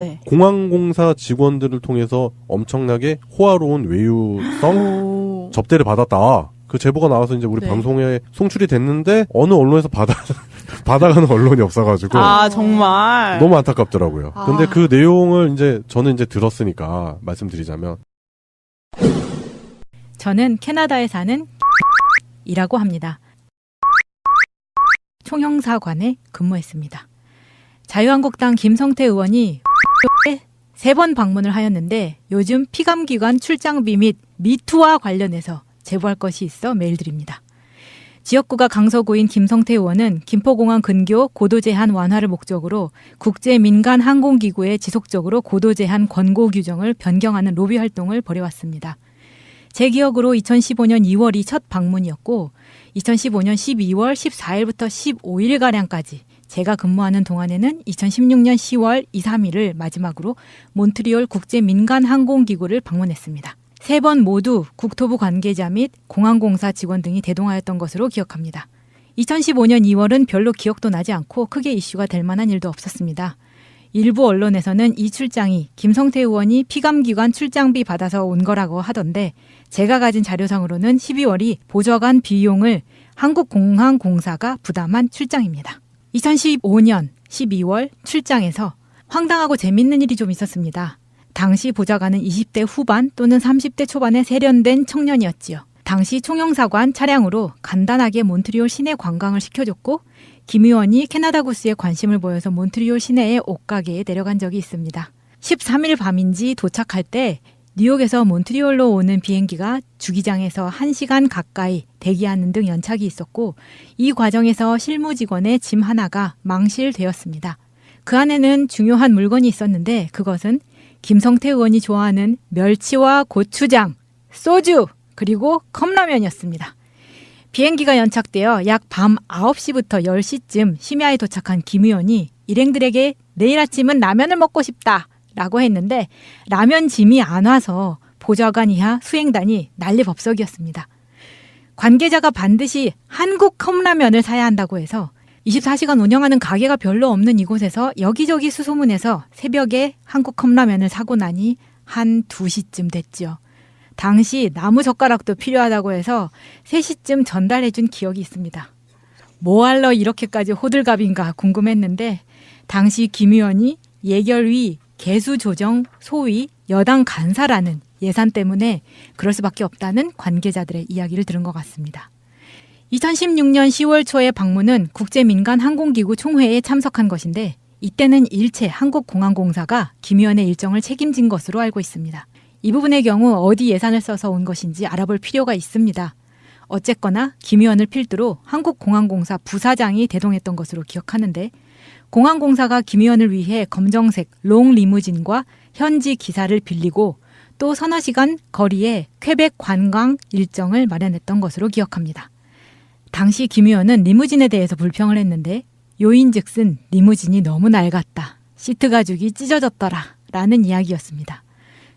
네. 공항공사 직원들을 통해서 엄청나게 호화로운 외유성 오. 접대를 받았다. 그 제보가 나와서 이제 우리 네. 방송에 송출이 됐는데 어느 언론에서 받아 받아가는 언론이 없어가지고 아 정말. 너무 안타깝더라고요. 아. 근데 그 내용을 이제 저는 이제 들었으니까 말씀드리자면 저는 캐나다에 사는 이라고 합니다. 총영사관에 근무했습니다. 자유한국당 김성태 의원이 세 번 방문을 하였는데 요즘 피감기관 출장비 및 미투와 관련해서 제보할 것이 있어 메일 드립니다. 지역구가 강서구인 김성태 의원은 김포공항 근교 고도 제한 완화를 목적으로 국제 민간 항공기구에 지속적으로 고도 제한 권고 규정을 변경하는 로비 활동을 벌여왔습니다. 제 기억으로 2015년 2월이 첫 방문이었고 2015년 12월 14일부터 15일가량까지 제가 근무하는 동안에는 2016년 10월 2, 3일을 마지막으로 몬트리올 국제 민간 항공기구를 방문했습니다. 세 번 모두 국토부 관계자 및 공항공사 직원 등이 대동하였던 것으로 기억합니다. 2015년 2월은 별로 기억도 나지 않고 크게 이슈가 될 만한 일도 없었습니다. 일부 언론에서는 이 출장이 김성태 의원이 피감기관 출장비 받아서 온 거라고 하던데 제가 가진 자료상으로는 12월이 보좌관 비용을 한국공항공사가 부담한 출장입니다. 2015년 12월 출장에서 황당하고 재밌는 일이 좀 있었습니다. 당시 보좌관은 20대 후반 또는 30대 초반의 세련된 청년이었지요. 당시 총영사관 차량으로 간단하게 몬트리올 시내 관광을 시켜줬고 김 의원이 캐나다 구스에 관심을 보여서 몬트리올 시내의 옷가게에 내려간 적이 있습니다. 13일 밤인지 도착할 때 뉴욕에서 몬트리올로 오는 비행기가 주기장에서 1시간 가까이 대기하는 등 연착이 있었고 이 과정에서 실무 직원의 짐 하나가 망실되었습니다. 그 안에는 중요한 물건이 있었는데 그것은 김성태 의원이 좋아하는 멸치와 고추장, 소주, 그리고 컵라면이었습니다. 비행기가 연착되어 약 밤 9시부터 10시쯤 심야에 도착한 김 의원이 일행들에게 내일 아침은 라면을 먹고 싶다 라고 했는데 라면 짐이 안 와서 보좌관 이하 수행단이 난리 법석이었습니다. 관계자가 반드시 한국 컵라면을 사야 한다고 해서 24시간 운영하는 가게가 별로 없는 이곳에서 여기저기 수소문해서 새벽에 한국 컵라면을 사고 나니 한 2시쯤 됐죠. 당시 나무 젓가락도 필요하다고 해서 3시쯤 전달해준 기억이 있습니다. 뭐 할러 이렇게까지 호들갑인가 궁금했는데 당시 김 의원이 예결위 개수 조정 소위 여당 간사라는 예산 때문에 그럴 수밖에 없다는 관계자들의 이야기를 들은 것 같습니다. 2016년 10월 초에 방문은 국제민간 항공기구 총회에 참석한 것인데 이때는 일체 한국공항공사가 김 의원의 일정을 책임진 것으로 알고 있습니다. 이 부분의 경우 어디 예산을 써서 온 것인지 알아볼 필요가 있습니다. 어쨌거나 김 의원을 필두로 한국공항공사 부사장이 대동했던 것으로 기억하는데 공항공사가 김 의원을 위해 검정색 롱 리무진과 현지 기사를 빌리고 또 서너 시간 거리에 쾌백 관광 일정을 마련했던 것으로 기억합니다. 당시 김 의원은 리무진에 대해서 불평을 했는데 요인즉슨 리무진이 너무 낡았다. 시트 가죽이 찢어졌더라. 라는 이야기였습니다.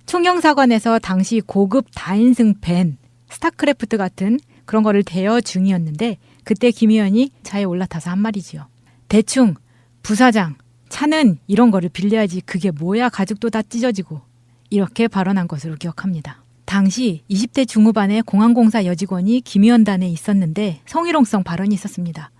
총영사관에서 당시 고급 다인승 밴, 스타크래프트 같은 그런 거를 대여 중이었는데 그때 김 의원이 차에 올라타서 한 말이지요. 대충 부사장 차는 이런 거를 빌려야지 그게 뭐야 가죽도 다 찢어지고 이렇게 발언한 것으로 기억합니다. 당시 20대 중후반의 공항공사 여직원이 김 의원단에 있었는데 성희롱성 발언이 있었습니다.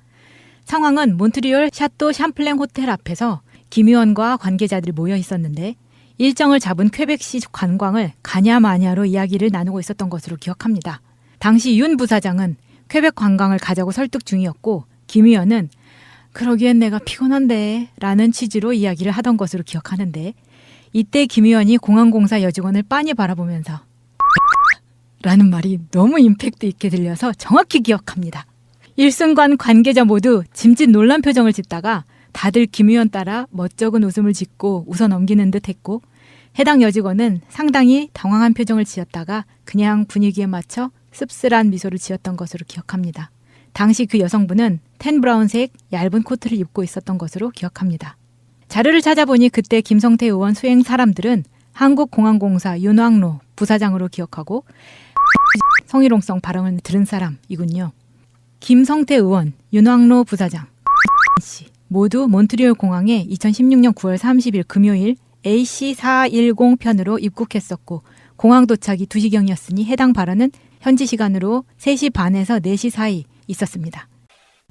상황은 몬트리올 샤또 샴플랭 호텔 앞에서 김 의원과 관계자들이 모여 있었는데 일정을 잡은 쾌백시 관광을 가냐마냐로 이야기를 나누고 있었던 것으로 기억합니다. 당시 윤 부사장은 쾌백 관광을 가자고 설득 중이었고 김 의원은 그러기엔 내가 피곤한데 라는 취지로 이야기를 하던 것으로 기억하는데 이때 김 의원이 공항공사 여직원을 빤히 바라보면서 라는 말이 너무 임팩트 있게 들려서 정확히 기억합니다. 일순간 관계자 모두 짐짓 놀란 표정을 짓다가 다들 김 의원 따라 멋쩍은 웃음을 짓고 웃어 넘기는 듯 했고 해당 여직원은 상당히 당황한 표정을 지었다가 그냥 분위기에 맞춰 씁쓸한 미소를 지었던 것으로 기억합니다. 당시 그 여성분은 텐 브라운색 얇은 코트를 입고 있었던 것으로 기억합니다. 자료를 찾아보니 그때 김성태 의원 수행 사람들은 한국공항공사 윤왕로 부사장으로 기억하고 성희롱성 발언을 들은 사람이군요. 김성태 의원, 윤왕로 부사장 씨 모두 몬트리올 공항에 2016년 9월 30일 금요일 AC410 편으로 입국했었고 공항 도착이 2시경이었으니 해당 발언은 현지 시간으로 3시 반에서 4시 사이 있었습니다.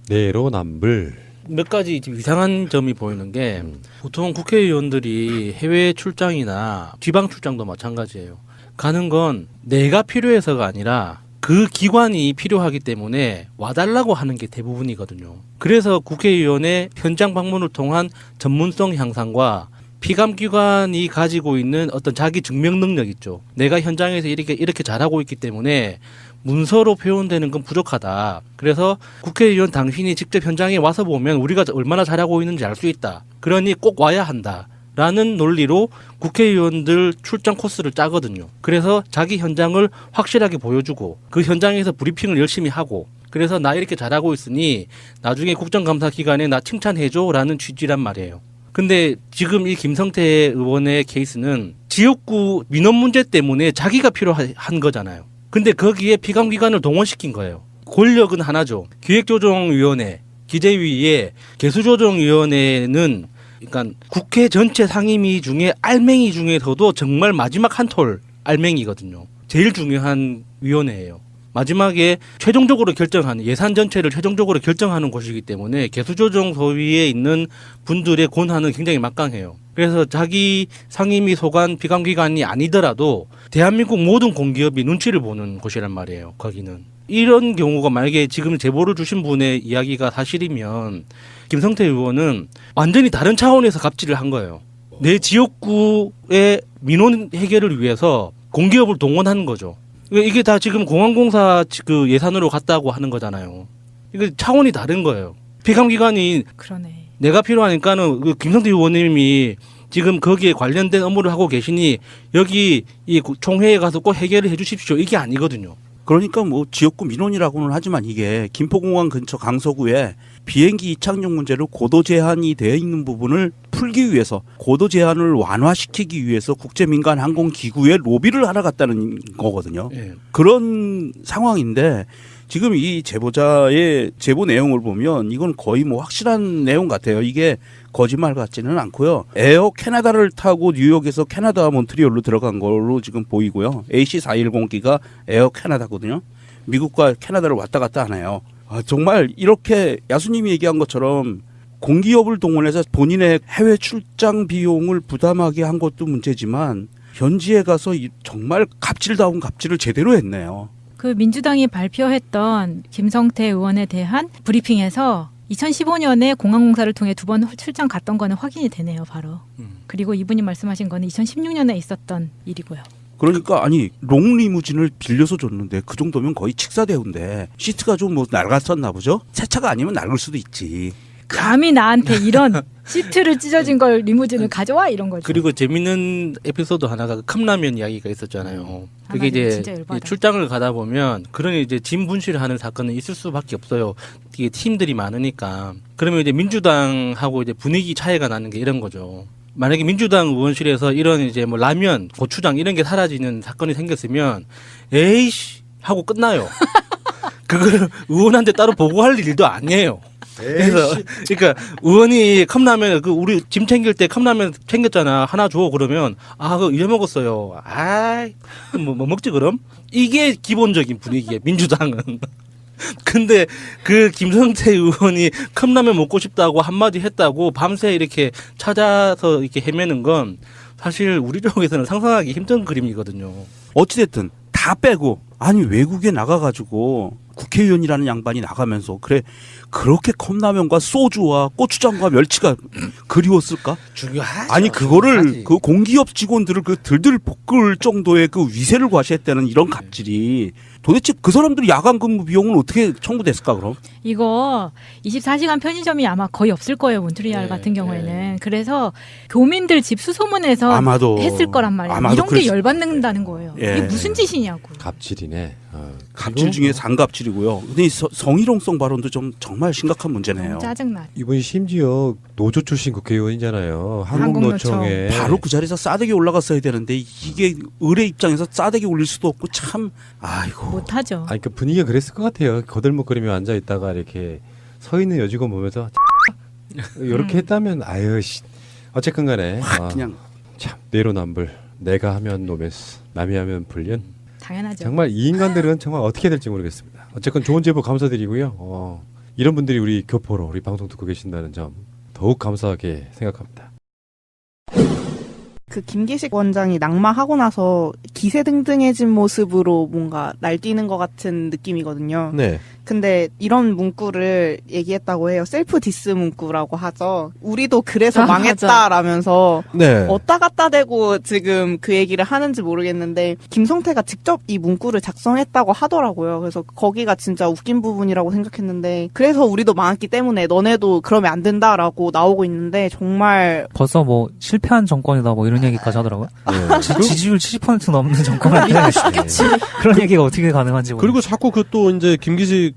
내로남불. 몇 가지 좀 이상한 점이 보이는 게 보통 국회의원들이 해외 출장이나 지방 출장도 마찬가지예요. 가는 건 내가 필요해서가 아니라 그 기관이 필요하기 때문에 와달라고 하는 게 대부분이거든요. 그래서 국회의원의 현장 방문을 통한 전문성 향상과 피감기관이 가지고 있는 어떤 자기 증명 능력 있죠. 내가 현장에서 이렇게 이렇게 잘하고 있기 때문에 문서로 표현되는 건 부족하다. 그래서 국회의원 당신이 직접 현장에 와서 보면 우리가 얼마나 잘하고 있는지 알 수 있다. 그러니 꼭 와야 한다. 라는 논리로 국회의원들 출장 코스를 짜거든요. 그래서 자기 현장을 확실하게 보여주고 그 현장에서 브리핑을 열심히 하고 그래서 나 이렇게 잘하고 있으니 나중에 국정감사 기간에 나 칭찬해줘 라는 취지란 말이에요. 근데 지금 이 김성태 의원의 케이스는 지역구 민원 문제 때문에 자기가 필요한 거잖아요. 근데 거기에 피감기관을 동원시킨 거예요. 권력은 하나죠. 기획조정위원회, 기재위의 개수조정위원회는 그러니까 국회 전체 상임위 중에 알맹이 중에서도 정말 마지막 한 톨 알맹이거든요. 제일 중요한 위원회예요. 마지막에 최종적으로 결정하는 예산 전체를 최종적으로 결정하는 곳이기 때문에 개수조정 소위에 있는 분들의 권한은 굉장히 막강해요. 그래서 자기 상임위 소관 비감기관이 아니더라도 대한민국 모든 공기업이 눈치를 보는 곳이란 말이에요. 거기는 이런 경우가 만약에 지금 제보를 주신 분의 이야기가 사실이면 김성태 의원은 완전히 다른 차원에서 갑질을 한 거예요. 내 지역구의 민원 해결을 위해서 공기업을 동원하는 거죠. 이게- 이게 다 지금 공항공사 그 예산으로 갔다고 하는 거잖아요. 이게 차원이 다른 거예요. 피감기관이 그러네. 내가 필요하니까는 그 김성태 의원님이 지금 거기에 관련된 업무를 하고 계시니 여기 이 총회에 가서 꼭 해결을 해주십시오. 이게 아니거든요. 그러니까 뭐 지역구 민원이라고는 하지만 이게 김포공항 근처 강서구에 비행기 이착륙 문제로 고도 제한이 되어 있는 부분을 풀기 위해서 고도 제한을 완화시키기 위해서 국제민간 항공 기구에 로비를 하러 갔다는 거거든요. 예. 그런 상황인데 지금 이 제보자의 제보 내용을 보면 이건 거의 뭐 확실한 내용 같아요. 이게 거짓말 같지는 않고요. 에어 캐나다를 타고 뉴욕에서 캐나다 몬트리올로 들어간 걸로 지금 보이고요. AC410기가 에어 캐나다거든요. 미국과 캐나다를 왔다 갔다 하네요. 아, 정말 이렇게 야수님이 얘기한 것처럼 공기업을 동원해서 본인의 해외 출장 비용을 부담하게 한 것도 문제지만 현지에 가서 이- 정말 갑질다운 갑질을 제대로 했네요. 그 민주당이 발표했던 김성태 의원에 대한 브리핑에서 2015년에 공항공사를 통해 두 번 출장 갔던 거는 확인이 되네요, 바로. 음. 그리고 이분이 말씀하신 거는 2016년에 있었던 일이고요. 그러니까 아니 롱 리무진을 빌려서 줬는데 그 정도면 거의 직사대우인데 시트가 좀 뭐 낡았었나 보죠? 새 차가 아니면 낡을 수도 있지. 감히 나한테 이런 시트를 찢어진 걸 리무진을 가져와 이런 거죠. 그리고 재밌는 에피소드 하나가 그 컵라면 이야기가 있었잖아요. 그게 아, 이제 출장을 가다 보면 그런 이제 진 분실을 하는 사건은 있을 수밖에 없어요. 이게 팀들이 많으니까. 그러면 이제 민주당하고 이제 분위기 차이가 나는 게 이런 거죠. 만약에 민주당 의원실에서 이런 이제 뭐 라면, 고추장 이런 게 사라지는 사건이 생겼으면 에이씨 하고 끝나요. 그걸 의원한테 따로 보고할 일도 아니에요. 그래서 그러니까 의원이 컵라면 그 우리 짐 챙길 때 컵라면 챙겼잖아. 하나 줘 그러면 아 그거 잊어먹었어요. 아이 뭐, 뭐 먹지 그럼? 이게 기본적인 분위기예요 민주당은. 근데 그 김성태 의원이 컵라면 먹고 싶다고 한마디 했다고 밤새 이렇게 찾아서 이렇게 헤매는 건 사실 우리 쪽에서는 상상하기 힘든 그림이거든요. 어찌됐든 다 빼고 아니 외국에 나가가지고 국회의원이라는 양반이 나가면서 그래 그렇게 컵라면과 소주와 고추장과 멸치가 그리웠을까? 중요하죠 아니 그거를 중요하지. 그 공기업 직원들을 그 들들 볶을 정도의 그 위세를 과시했다는 이런 갑질이 도대체 그 사람들이 야간 근무 비용은 어떻게 청구됐을까 그럼? 이거 24시간 편의점이 아마 거의 없을 거예요 몬트리알 네, 같은 경우에는 그래서 교민들 집 수소문해서 아마도 했을 거란 말이에요 아마도 이런 게 그랬을 열받는다는 거예요 예. 이게 무슨 짓이냐고 갑질이네. 어, 갑질 중에 상갑질이고요. 근데 이 서- 성희롱성 발언도 좀 정말 심각한 문제네요. 짜증나 이분이 심지어 노조 출신 국회의원이잖아요. 한국노총. 한국노총에 바로 그 자리에서 싸대기 올라갔어야 되는데 이게 의뢰 입장에서 싸대기 올릴 수도 없고 참 아이고 못하죠 아니 그 분위기가 그랬을 것 같아요. 거들먹거리며 앉아 있다가 이렇게 서 있는 여직원 보면서 이렇게 했다면 아유 씨. 어쨌건 간에 확 아, 그냥 참 내로남불. 내가 하면 로맨스, 남이 하면 불륜. 당연하죠. 정말 이 인간들은 정말 어떻게 될지 모르겠습니다. 어쨌건 좋은 제보 감사드리고요. 어, 이런 분들이 우리 교포로 우리 방송 듣고 계신다는 점 더욱 감사하게 생각합니다. 그 김기식 원장이 낙마하고 나서 기세 등등해진 모습으로 뭔가 날뛰는 것 같은 느낌이거든요. 네. 근데 이런 문구를 얘기했다고 해요. 셀프 디스 문구라고 하죠. 우리도 그래서 아. 망했다라면서 네. 어디다 갖다 대고 지금 그 얘기를 하는지 모르겠는데 김성태가 직접 이 문구를 작성했다고 하더라고요. 그래서 거기가 진짜 웃긴 부분이라고 생각했는데 그래서 우리도 망했기 때문에 너네도 그러면 안 된다라고 나오고 있는데 정말 벌써 뭐 실패한 정권이다 뭐 이런 얘기까지 하더라고요. 네. 지, 지지율 70% 넘는 정권한테 그런 얘기가 어떻게 가능한지 모르겠어요. 그리고 자꾸 그 또 이제 김기식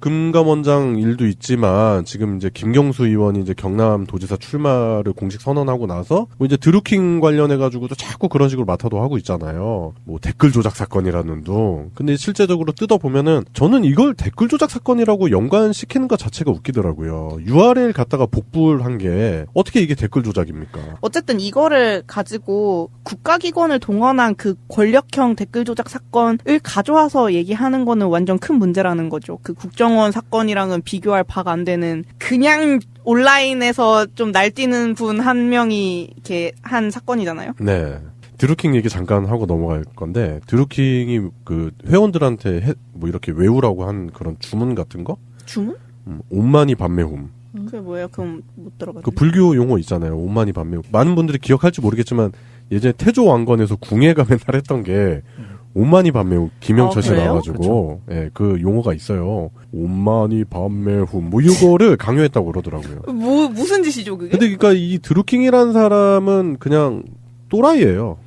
금감원장 일도 있지만 지금 이제 김경수 의원이 이제 경남 도지사 출마를 공식 선언하고 나서 뭐 이제 드루킹 관련해 가지고도 자꾸 그런 식으로 맡아도 하고 있잖아요. 뭐 댓글 조작 사건이라는 둥. 근데 실제적으로 뜯어 보면은 저는 이걸 댓글 조작 사건이라고 연관시키는 것 자체가 웃기더라고요. URL 갖다가 복불한 게 어떻게 이게 댓글 조작입니까? 어쨌든 이거를 가지고 국가기관을 동원한 그 권력형 댓글 조작 사건을 가져와서 얘기하는 거는 완전 큰 문제라는 거죠. 그 국정 원 사건이랑은 비교할 바가 안 되는 그냥 온라인에서 좀 날뛰는 분 한 명이 이렇게 한 사건이잖아요. 네. 드루킹 얘기 잠깐 하고 넘어갈 건데 드루킹이 그 회원들한테 해- 뭐 이렇게 외우라고 한 그런 주문 같은 거 주문? 음, 온만이 반매홈 그게 뭐예요? 그럼 못 들어봤네. 그 불교 용어 있잖아요 온만이 반매홈 많은 분들이 기억할지 모르겠지만 예전에 태조 왕건에서 궁예가 맨날 했던 게 온만이 반매홈 김영철 아, 씨 그래요? 나와가지고 예, 그 용어가 있어요 온만이 반매홈 뭐 이거를 강요했다고 그러더라고요 뭐 무슨 짓이죠 그게? 근데 그러니까 이 드루킹이라는 사람은 그냥 또라이예요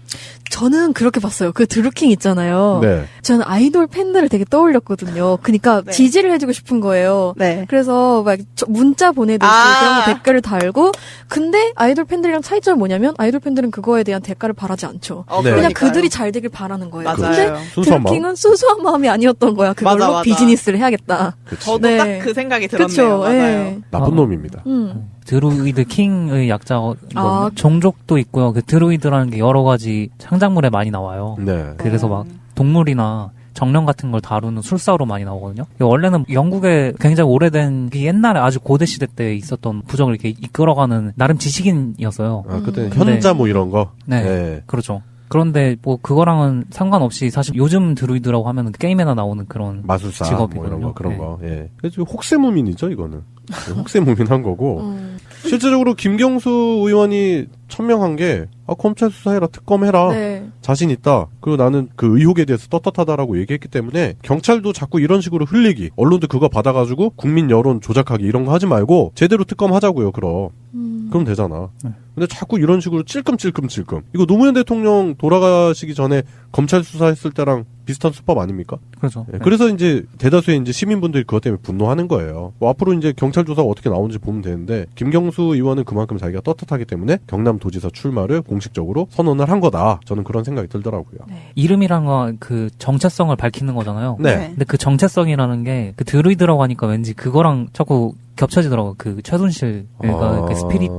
저는 그렇게 봤어요. 그 드루킹 있잖아요. 네 저는 아이돌 팬들을 되게 떠올렸거든요. 그러니까 네. 지지를 해주고 싶은 거예요. 네. 그래서 막 저- 문자 보내듯이 아. 그런 거 댓글을 달고 근데 아이돌 팬들이랑 차이점이 뭐냐면 아이돌 팬들은 그거에 대한 대가를 바라지 않죠. 어, 네. 그냥 그러니까요. 그들이 잘 되길 바라는 거예요. 맞아요. 근데 순수한 마음 드루킹은 순수한 마음이 아니었던 거야. 그걸로 맞아, 맞아. 비즈니스를 해야겠다. 그치. 저도 네. 딱그 생각이 들었네요. 그쵸? 맞아요. 예. 나쁜 아. 놈입니다 음. 드루이드 킹의 약자거든요. 아. 종족도 있고요. 그 드루이드라는 게 여러 가지 창작물에 많이 나와요. 네 그래서 막 음. 동물이나 정령 같은 걸 다루는 술사로 많이 나오거든요. 원래는 영국에 굉장히 오래된 그 옛날에 아주 고대 시대 때 있었던 부정을 이렇게 이끌어가는 나름 지식인이었어요. 아, 그때 음. 현자 뭐 이런 거. 네. 네. 그렇죠. 그런데 뭐 그거랑은 상관없이 사실 요즘 드루이드라고 하면 게임에나 나오는 그런 마술사 직업이거든요. 뭐 이런 거 그런 네. 거. 예. 그래서 혹세무민이죠 이거는. 네, 혹세무민한 거고. 음. 실제적으로 김경수 의원이 천명한 게 아, 검찰 수사해라 특검해라 네. 자신 있다. 그리고 나는 그 의혹에 대해서 떳떳하다라고 얘기했기 때문에 경찰도 자꾸 이런 식으로 흘리기, 언론도 그거 받아가지고 국민 여론 조작하기 이런 거 하지 말고 제대로 특검하자고요. 그럼 음. 그럼 되잖아. 네. 근데 자꾸 이런 식으로 찔끔찔끔찔끔. 이거 노무현 대통령 돌아가시기 전에 검찰 수사했을 때랑 비슷한 수법 아닙니까? 그렇죠. 예, 그래서 이제 대다수의 이제 시민분들이 그것 때문에 분노하는 거예요. 뭐 앞으로 이제 경찰 조사가 어떻게 나오는지 보면 되는데 김경수 의원은 그만큼 자기가 떳떳하기 때문에 경남도지사 출마를 공식적으로 선언을 한 거다. 저는 그런 생각이 들더라고요. 이름이란 건그 정체성을 밝히는 거잖아요. 네. 근데 그 정체성이라는 게 그 드루이드라고 하니까 왠지 그거랑 자꾸 겹쳐지더라고요. 그 최순실 그러니까 그 스피릿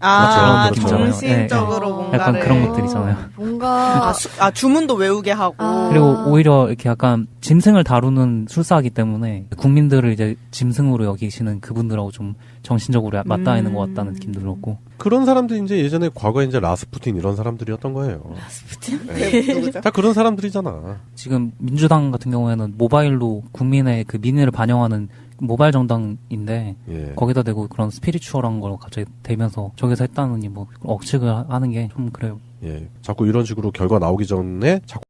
아, 그렇죠, 그렇죠. 정신적으로 예, 예. 뭔가 약간 그런 것들 있잖아요. 뭔가 아, 수- 아, 주문도 외우게 하고. 아. 그리고 오히려 이렇게 약간 짐승을 다루는 술사이기 때문에 국민들을 이제 짐승으로 여기시는 그분들하고 좀 정신적으로 맞닿아 있는 것 같다는 느낌도 들었고 그런 사람들이 이제 예전에 과거에 이제 라스푸틴 이런 사람들이었던 거예요. 네, 누구죠? 다 그런 사람들이잖아. 지금 민주당 같은 경우에는 모바일로 국민의 그 민의를 반영하는 모바일 정당인데 예. 거기다 대고 그런 스피리추얼한 걸 갑자기 대면서 저기서 했다느니 뭐 억측을 하는 게 좀 그래요. 예. 자꾸 이런 식으로 결과 나오기 전에 자꾸